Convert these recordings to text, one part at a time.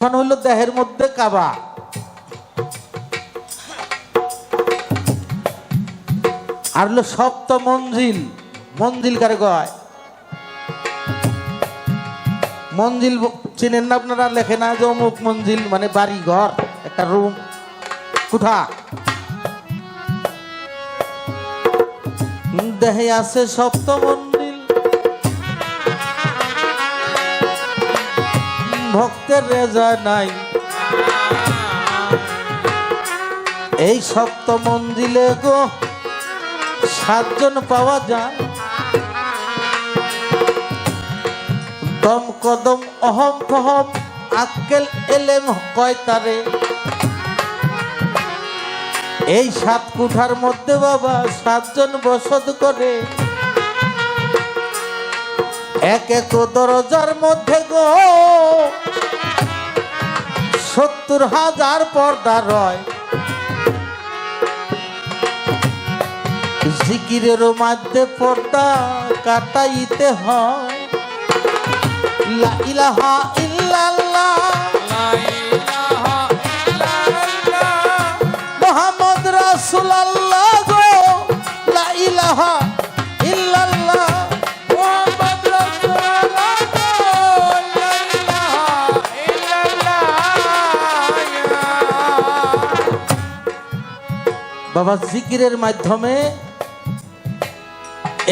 এখন হইল দেহের মধ্যে কাবা। আর হলো সপ্ত মঞ্জিল। মঞ্জিল কারে কয়? মঞ্জিল চিনেন না আপনারা? লেখে না যে অমুক মঞ্জিল মানে বাড়ি ঘর একটা রুম। কুঠা দেহে আছে সপ্ত মঞ্জিল। ভক্তের রেজা নাই। এই সপ্ত মঞ্জিলে গো, সাতজন পাওয়া যায়। দম কদম অহম ফহম, আক্কেল এলেম কয় তারে। এই সাত কুঠার মধ্যে বাবা সাতজন বসত করে। এক এক দরজার মধ্যে গো। সত্তর হাজার পর্দা রয়। জিকিরের মধ্যে পর্দা কাটাইতে হয়। ইলাহা বাবা, জিকিরের মাধ্যমে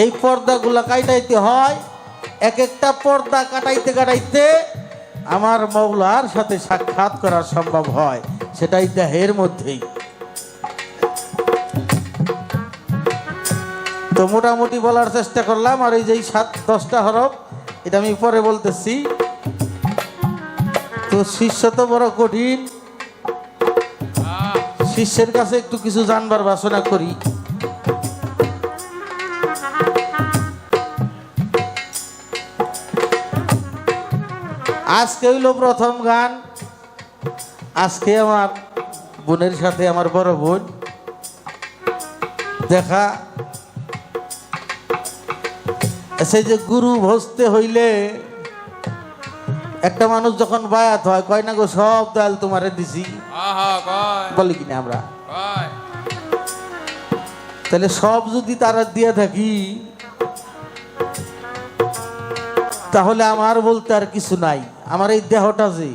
এই পর্দাগুলা কাটাইতে হয়। এক একটা পর্দা কাটাইতে কাটাইতে আমার মৌলার সাথে সাক্ষাৎ করা সম্ভব হয়, সেটাই দেহের মধ্যেই। তো মোটামুটি বলার চেষ্টা করলাম, আর এই যে সাত, দশটা হরফ, এটা আমি পরে বলতেছি। তো শিষ্য তো বড় কঠিন। শিষ্যের কাছে একটু কিছু জানবার বাসনা করি। আজকে হইল প্রথম গান। আজকে আমার বোনের সাথে আমার বড় বোন। দেখা। সেই যে গুরু ভসতে হইলে একটা মানুষ যখন বায়াত হয়, কয় না গো, সব দয়াল তোমারে দিছি। বলি কিনা আমরা? তাহলে সব যদি তারা দিয়ে থাকি তাহলে আমার বলতে আর কিছু নাই। আমার এই দেহটা যে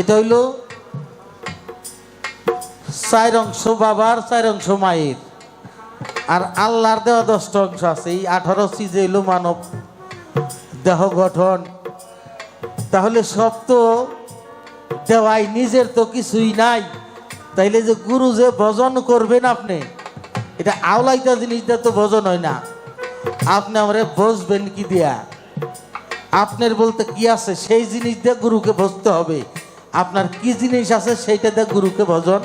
এটা হইল চার অংশ বাবার চার অংশ মায়ের। আর আল্লাহর দেহ দশটা অংশ আছে। এই আঠারো সিজে হইল মানব দেহ গঠন তাহলে সব তো দেওয়াই নিজের তো কিছুই নাই। তাইলে যে গুরু যে ভজন করবেন আপনি, এটা আওলাইতা জিনিসটা তো ভজন হয় না। আপনি আমারে বসবেন কি দিয়া? আপনার বলতে কি আছে, সেই জিনিস দিয়ে গুরুকে বসতে হবে। আপনার কি জিনিস আছে, সেইটা দিয়ে গুরুকে ভজন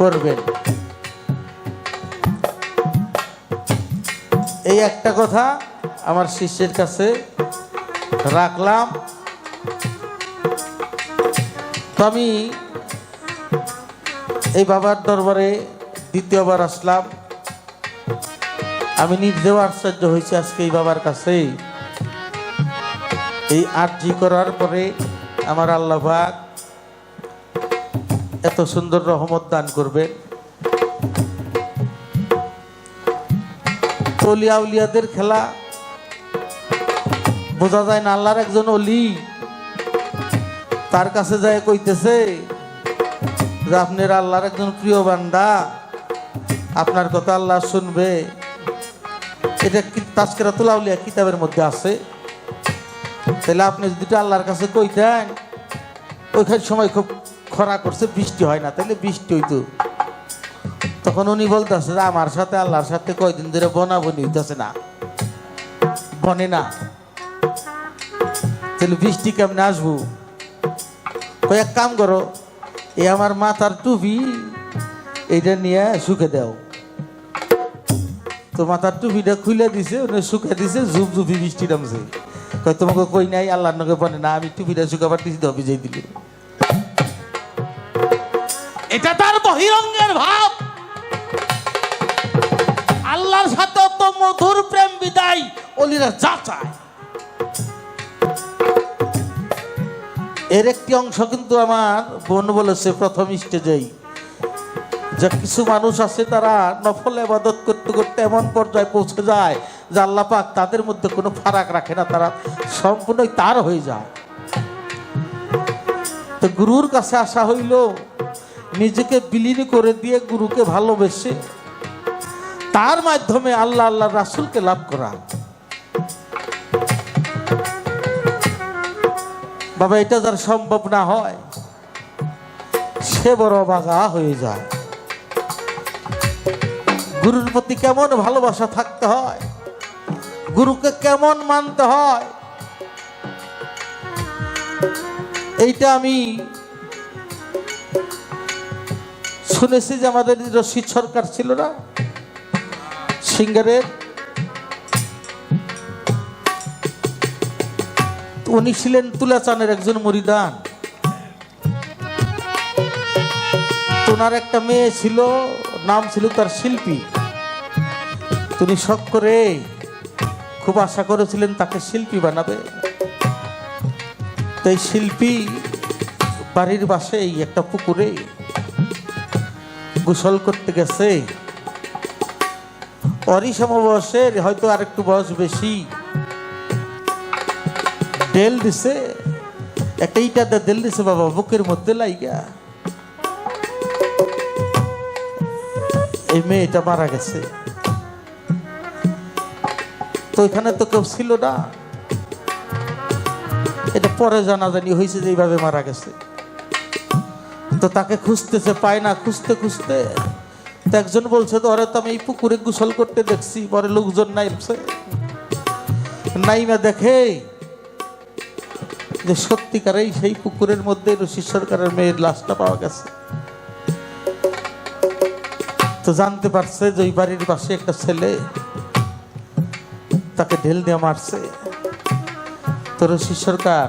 করবেন। এই একটা কথা আমার শিষ্যের কাছে রাখলাম। তো আমি এই বাবার দরবারে দ্বিতীয়বার আসলাম। আমি নিজেও আশ্চর্য হয়েছি আজকে এই বাবার কাছে। এই আর্জি করার পরে আমার আল্লাহ পাক এত সুন্দর রহমত দান করবে তলিয়া উলিয়াদের খেলা, বোঝা যায় না আল্লাহর একজন অলি। তার কাছে যায় কইতেছে, যে আপনার আল্লাহর একজন প্রিয় বান্দা, আপনার কথা আল্লাহ শুনবে। এটা কি তাস্কেরা তুলাউলিয়া কিতাবের মধ্যে আছে? তাহলে আপনি যদি আল্লাহর কাছে কইতেন, ওইখান সময় খুব খরা করছে, বৃষ্টি হয় না, তাহলে বৃষ্টি হইতো। তখন উনি বলতেছে, যে আমার সাথে, আল্লাহর সাথে কয়দিন ধরে বনা বনি হইতেছে না। বনে না। তাহলে বৃষ্টি কেমনে আসব? কই, এক কাম করো, এই আমার মাথার টুপি এইটা নিয়ে শুকে দাও। তো মাথার টুপিটা খুলে দিছে উনি শুকে দিছে, ঝুপ ঝুপি বৃষ্টি নামছে। তোমাকে কই নাই, আল্লাহর নগে বনে না, আমি টুপিটা শুকাবার দিছি তো ভিজাই দিলি। এটা তার বহিরঙ্গের ভাব। আল্লাহর সাথে তো মধুর প্রেম বিদায়, অলিরা যা চায়। এর একটি অংশ কিন্তু আমার বোন বলেছে প্রথম স্টেজেই। যে কিছু মানুষ আছে তারা নফল আবাদত করতে করতে এমন পর্যায়ে পৌঁছে যায় যে আল্লাহ পাক তাদের মধ্যে কোনো ফারাক রাখে না, তারা সম্পূর্ণই তার হয়ে যায়। তো গুরুর কাছে আসা হইল, নিজেকে বিলীন করে দিয়ে গুরুকে ভালোবেসে। তার মাধ্যমে আল্লাহ আল্লাহ রাসুলকে লাভ করা। বাবা, এটা যার সম্ভব না হয়, সে বড় বাগা হয়ে যায়। গুরুর প্রতি কেমন ভালোবাসা থাকতে হয়, গুরুকে কেমন মানতে হয়, এইটা আমি শুনেছি যে আমাদের রশিদ সরকার ছিল না, সিঙ্গারের। উনি ছিলেন তুলাচানের একজন মরিদান। তোনার একটা মেয়ে ছিল, নাম ছিল তার শিল্পী। তিনি শখ করে খুব আশা করেছিলেন তাকে শিল্পী বানাবে। তাই শিল্পী বাড়ির পাশেই একটা পুকুরে গোসল করতে গেছে। অরি সমবয়সের হয়তো আর একটু বয়স বেশি। তেল দিছে, একটা ইটাতে তেল দিছে বাবা, বুকের মধ্যে লাইগা। এই মেয়েটা মারা গেছে। তো এখানে তো কেউ ছিল না। এটা পরে জানাজানি হয়েছে যে এইভাবে মারা গেছে। তো তাকে খুঁজতেছে, পায় না, খুঁজতে খুঁজতে। তো একজন বলছে তো ওরে তো আমি এই পুকুরে গোসল করতে দেখছি, পরে লোকজন নাইছে নাইমা দেখে যে সত্যিকারেই সেই পুকুরের মধ্যে রশি সরকারের মেয়ের লাশটা পাওয়া গেছে। তো জানতে পারছে যে ওই বাড়ির পাশে একটা ছেলে তাকে ঢেল দিয়ে মারছে। তো রশি সরকার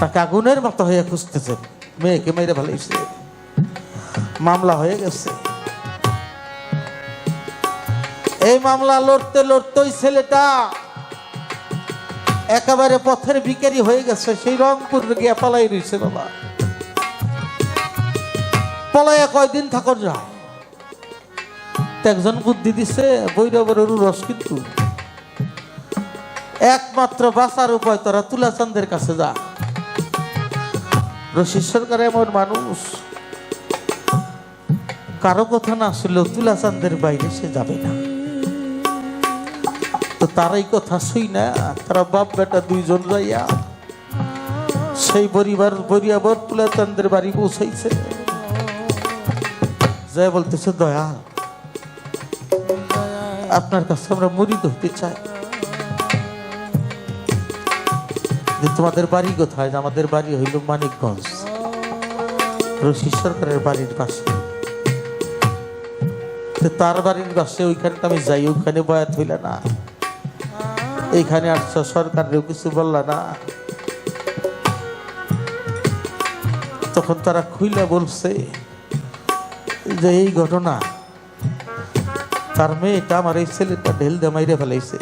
তাকে আগুনের মতো হয়ে খুঁজতেছে। মেয়েকে মেরে ভালোইছে মামলা হয়ে গেছে। এই মামলা লড়তে লড়তে ওই ছেলেটা একেবারে পথের ভিকারি হয়ে গেছে। সেই রংপুর গিয়ে পালাই রয়েছে বাবা। পলাইয়া কয়দিন থাকর তো একজন বুদ্ধি দিছে বৈরবের রস কিন্তু। একমাত্র বাঁচার উপায় তোরা তুলাচান্দের কাছে যা। রশিদ সরকার এমন মানুষ। কারও কথা না শুনলেও তুলাচান্দের বাইরে সে যাবে না। তো তারাই কথা শুই না, তারা বাপ বেটা দুইজন যাইয়া সেই পরিবার বরিয়াবর তুলাচান্দের বাড়ি পৌঁছাইছে। যাই বলতেছে, দয়াল, আপনার কাছে আমরা মরিদ হতে চাই। যে তোমাদের বাড়ি কোথায়? আমাদের বাড়ি হইল মানিকগঞ্জ রশি সরকারের বাড়ির পাশে। তার বাড়ির পাশে ওইখানে তো আমি যাই, ওইখানে বয়াত হইল না। এইখানে আসছো সরকারেও কিছু বললা না। তখন তারা খুইলা বলছে যে এই ঘটনা, তার মেয়েটা আমার এই ছেলেটা ঢেল দিয়ে মাইরে ফেলাইছে।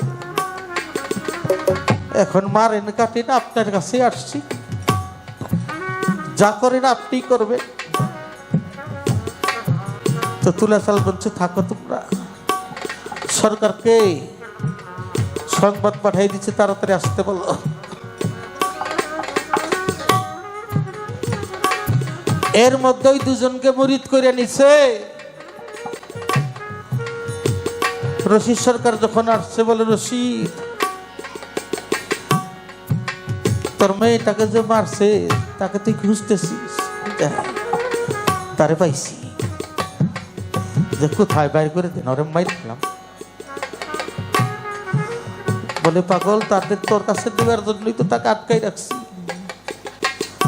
এখন মারেন কাটেন, আপনার কাছে আসছি। যা করেন আপনি করবেন। তো তুলা চাল বলছে, থাকো তোমরা। সরকারকে সংবাদ পাঠাই দিচ্ছে তাড়াতাড়ি আসতে বলো। এর মধ্যে ওই দুজনকে মরিদ করে নিছে। রশিদ সরকার যখন আসছে বলে রশিদ তোর মেয়েটাকে যে মারছে, তাকে তুই খুঁজতেছিস? তারে পাইছি। যে কোথায় বাইর করে দেন, ওরে মাই দেখলাম বলে, পাগল তাদের তোর কাছে দেওয়ার জন্যই তো তাকে আটকাই রাখছি।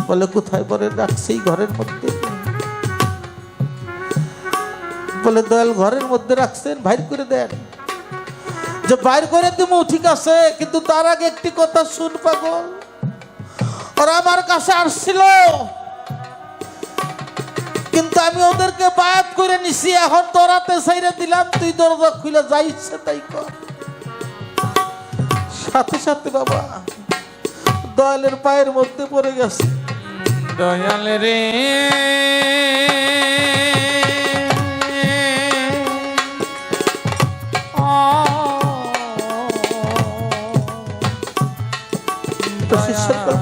বলে, কোথায় পরে রাখছি ঘরের মধ্যে? বলে, দয়াল, ঘরের মধ্যে রাখছেন, বাইর করে দেন। যে, বাইর করে দিব, ঠিক আছে, কিন্তু তার আগে একটি কথা শুন, পাগল। ওরা আমার কাছে আসছিল, কিন্তু আমি ওদেরকে বায়াত করে নিছি, এখন তোরাতে সাইরে দিলাম, তুই দরজা খুলে যাই ইচ্ছে তাই কর। সাথে সাথে বাবা দয়ালের পায়ের মধ্যে পড়ে গেছে। দয়াল রে।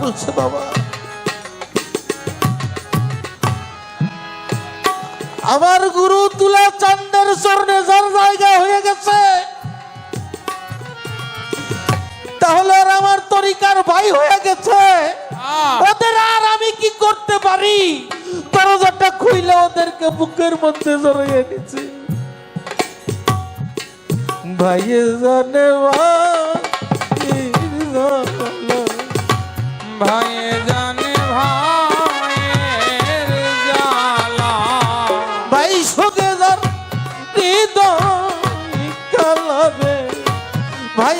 বলছে বাবা আমার গুরু তুলা চান্দের স্বর্ণে যার জায়গা হয়ে গেছে তাহলে আর আমার তরিকার ভাই হয়ে গেছে। ওদের আর আমি কি করতে পারি? দরজাটা খুইলে ওদেরকে বুকের মধ্যে জড়িয়ে নিচ্ছে ভাইয়ে জানে ভাই ভাই জানে ভাই সঙ্গে যার হৃদয় কালাবে। ভাই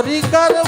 তরিকার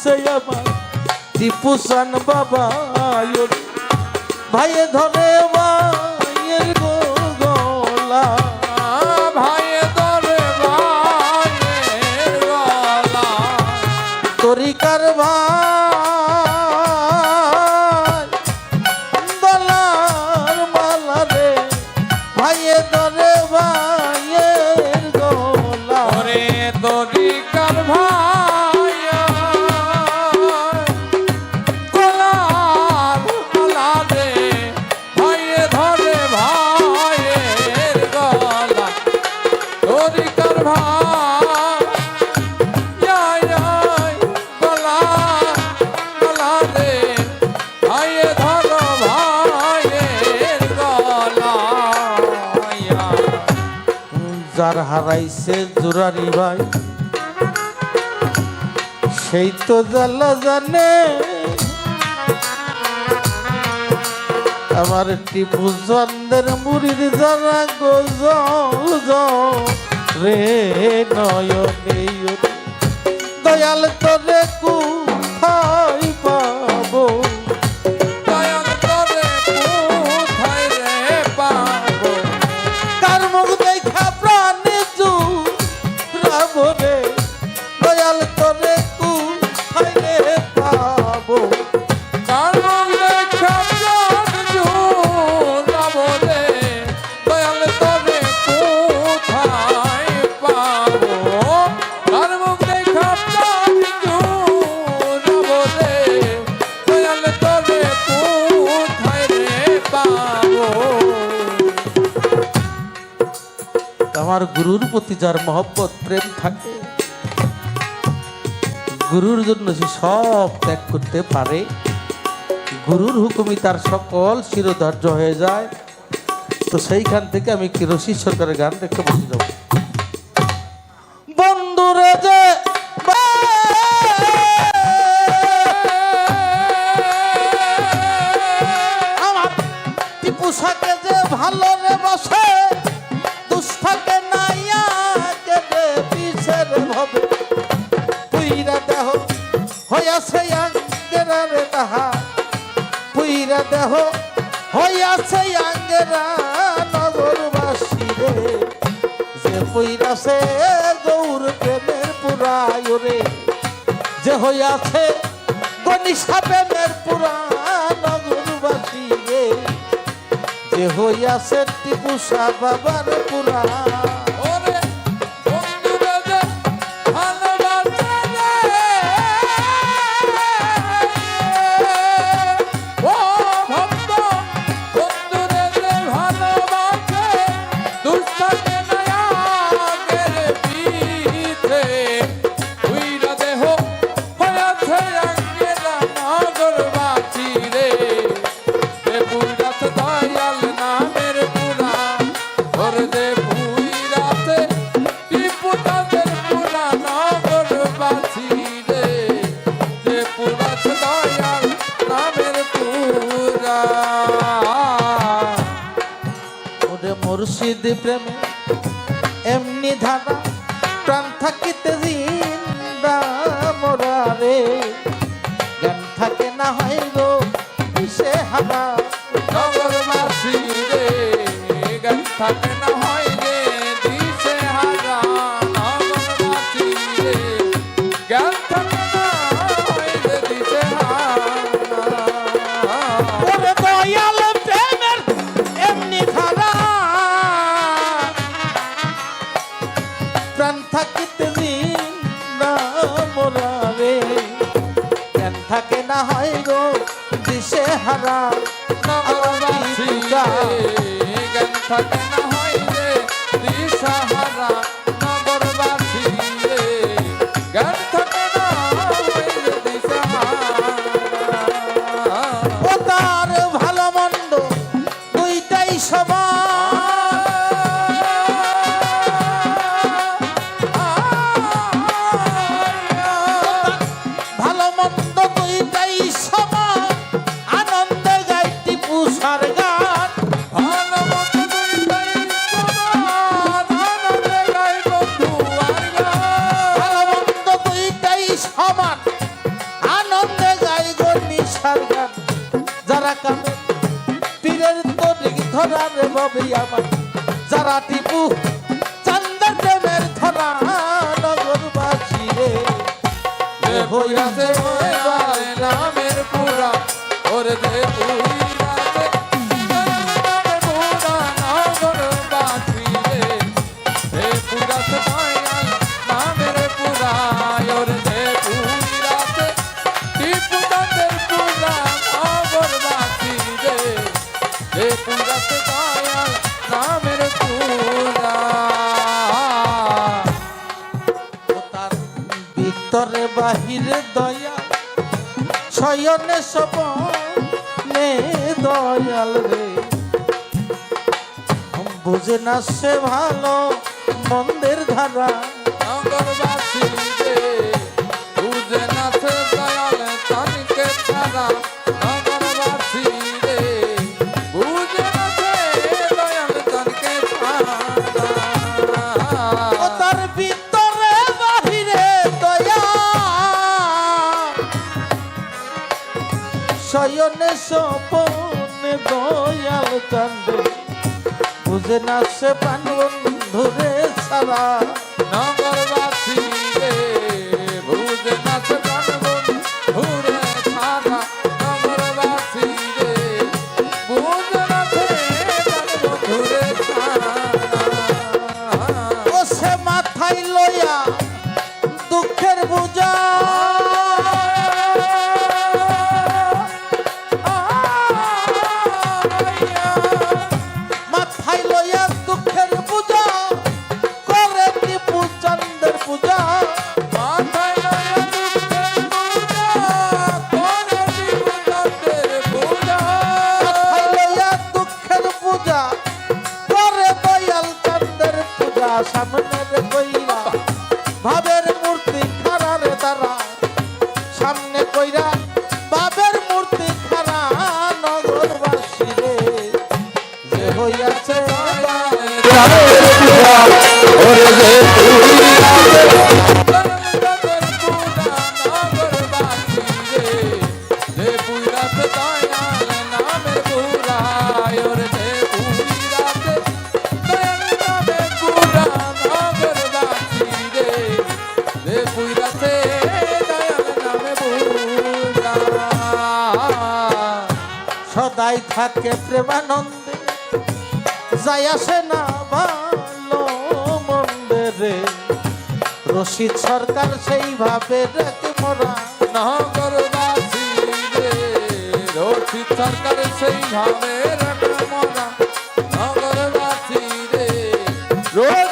সে আমার। টিপু সান বাবা ভাইয়ে ধরে হারাইছে জোরারি ভাই। সেই তো জ্বালা জানে। আমার টিপু চন্দের মুড়ির যারা গোজ রে নয়নে দয়াল তোরে কুথাই প্রতি যার মহব্বত, প্রেম থাকে, গুরুর জন্য সে সব ত্যাগ করতে পারে। গুরুর হুকুমই তার সকল শিরোধার্য হয়ে যায়। তো সেইখান থেকে আমি কি রশিদ সরকারের গান দেখতে বসে যাব? সাগরে যে হইয়াছে গনিষ্ঠা প্রেমের পুরান গুরুবাসী যে হইয়াছে টিপুষা বাবার পুরান যদি প্রেমে এমনি ধারা প্রাণ থাকিতে জিন্দা রে। গান থাকে না হয় গো হারা। রে থাকে প্রাণ থাকিতে না মোরারে। প্রাণ থাকে না হয় গো দিশে হারা জ্ঞান থাকে না ধরা রে ববি আমার। যারা টিপু, চান্দার প্রেমের ধরা নগরবাসী রে। হইয়াছে নামের পুরা। ওরে দেবু। বাহিরে দয়া, শয়নে সপনে দয়াল রে। বুঝে না সে ভালো মন্দের ধারা। বুঝে না সে দয়াল তানিকে ছাড়া। সপনে দয়াল চান্দে বুঝে না সে প্রাণ বন্ধুরে সারা সামনের কইরা, ভাবের মূর্তি খারারে তারা। সামনে কইরা বাবের মূর্তি খারা নগরবাসী রে। যে হইয়াছে ওরে যে তুই। থাকে প্রেমানন্দে? যাই আসে না ভালো মন্দিরে রশিদ সরকার সেইভাবে রাখে মোরা নগর রে। রশিদ সরকার সেইভাবে রাখে মোরা নগর রে। রোজ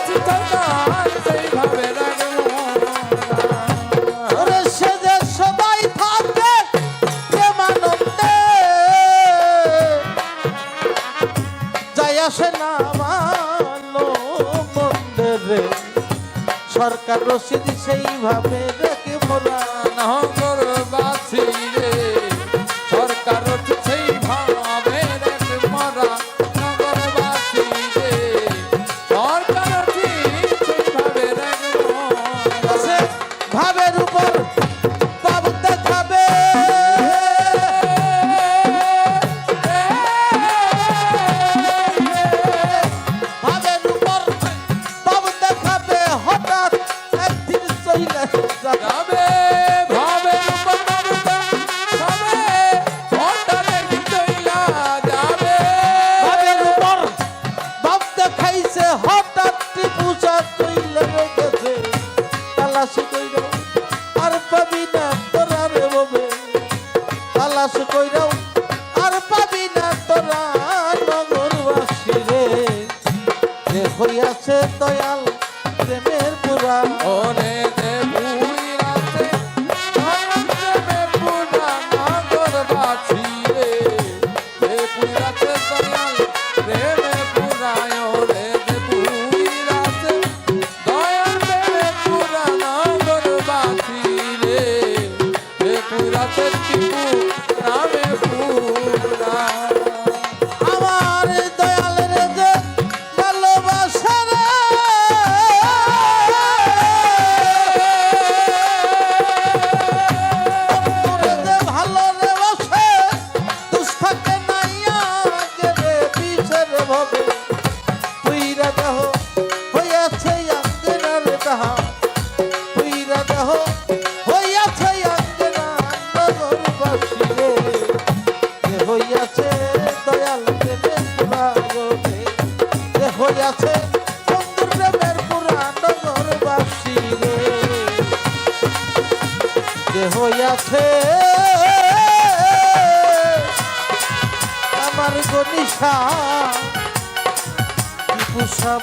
দরকার রসিদ সেইভাবে রেখে মোরা না আছে দয়া আশা টিপু সাহ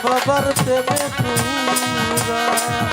পুরা